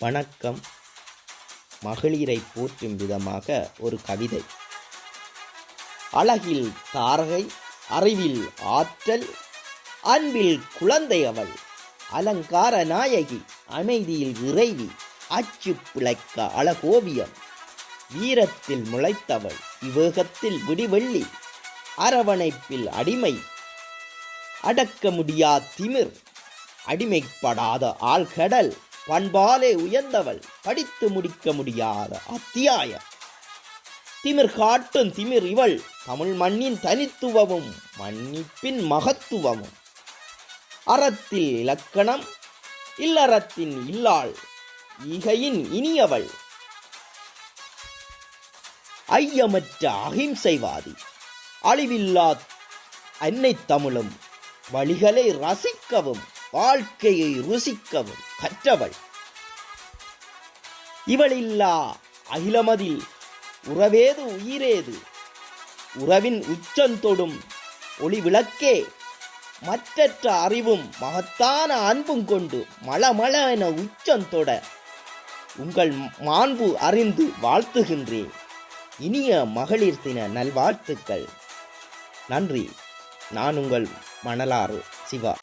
வணக்கம். மகளிரை போற்றும் விதமாக ஒரு கவிதை. அழகில் தாரகை அறிவில் ஆற்றல் அன்பில் குழந்தை அவள் அலங்கார நாயகி அமைதியில் இறைவி அச்சு பிழைக்க அழகோவியம் வீரத்தில் முளைத்தவள் விவேகத்தில் விடிவெள்ளி அரவணைப்பில் அடிமை அடக்க முடியா திமிர் அடிமைப்படாத ஆழ்கடல் பண்பாலே உயர்ந்தவள் படித்து முடிக்க முடியாத அத்தியாயம். திமிர் காட்டும் திமிர் இவள் தமிழ் மண்ணின் தனித்துவமும் மன்னிப்பின் மகத்துவமும். அறத்தில் இலக்கணம் இல்லறத்தின் இல்லாள் ஈகையின் இனியவள். ஐயமற்ற அகிம்சைவாதி அழிவில்லா அன்னை தமிழும் வழிகளை ரசிக்கவும். வாழ்க்கையை ருசிக்கவும் கற்றவள். இவளில்லா அகிலமதில் உறவேது உயிரேது? உறவின் உச்சந்தொடும் ஒளி விளக்கே மற்றற்ற அறிவும் மகத்தான அன்பும் கொண்டு மளமள என உச்சந்தொட உங்கள் மாண்பு அறிந்து வாழ்த்துகின்றேன். இனிய மகளிர் தின நல்வாழ்த்துக்கள். நன்றி. நான் உங்கள் மணலாறு சிவா.